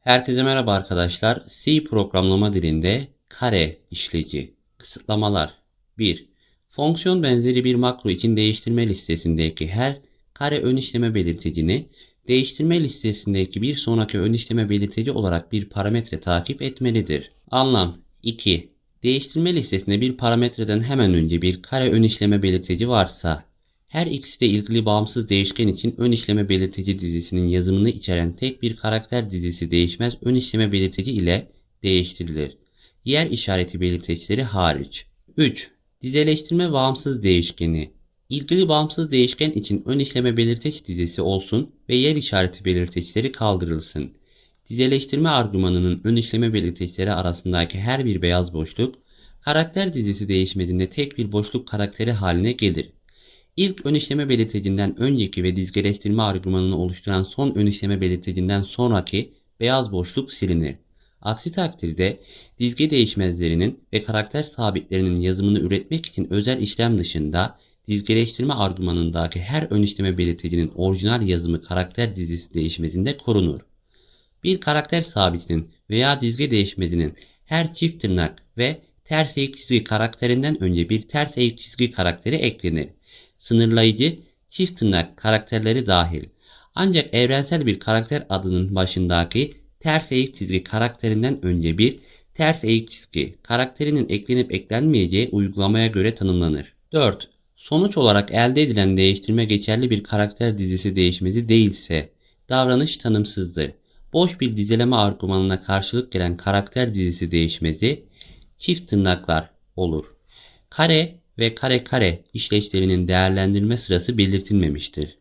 Herkese merhaba arkadaşlar. C programlama dilinde kare işleci, kısıtlamalar. 1. Fonksiyon benzeri bir makro için değiştirme listesindeki her kare ön işleme belirticini değiştirme listesindeki bir sonraki ön işleme belirtici olarak bir parametre takip etmelidir. Anlam 2. Değiştirme listesinde bir parametreden hemen önce bir kare ön işleme belirtici varsa her ikisi de ilgili bağımsız değişken için ön işleme belirtici dizisinin yazımını içeren tek bir karakter dizisi değişmez ön işleme belirtici ile değiştirilir. Yer işareti belirticileri hariç. 3. Dizeleştirme bağımsız değişkeni. İlgili bağımsız değişken için ön işleme belirteç dizisi olsun ve yer işareti belirteçleri kaldırılsın. Dizeleştirme argümanının ön işleme belirteçleri arasındaki her bir beyaz boşluk, karakter dizisi değişmezinde tek bir boşluk karakteri haline gelir. İlk ön işleme belirtecinden önceki ve dizgeleştirme argümanını oluşturan son ön işleme belirtecinden sonraki beyaz boşluk silinir. Aksi takdirde dizge değişmezlerinin ve karakter sabitlerinin yazımını üretmek için özel işlem dışında dizgeleştirme argümanındaki her ön işleme belirtecinin orijinal yazımı karakter dizisi değişmezinde korunur. Bir karakter sabitinin veya dizge değişmezinin her çift tırnak ve ters eğik çizgi karakterinden önce bir ters eğik çizgi karakteri eklenir sınırlayıcı, çift tırnak karakterleri dahil. Ancak evrensel bir karakter adının başındaki ters eğik çizgi karakterinden önce bir ters eğik çizgi karakterinin eklenip eklenmeyeceği uygulamaya göre tanımlanır. 4. Sonuç olarak elde edilen değiştirme geçerli bir karakter dizisi değişmezi değilse davranış tanımsızdır. Boş bir dizeleme argümanına karşılık gelen karakter dizisi değişmezi çift tırnaklar olur. Kare ve kare kare işleçlerinin değerlendirme sırası belirtilmemiştir.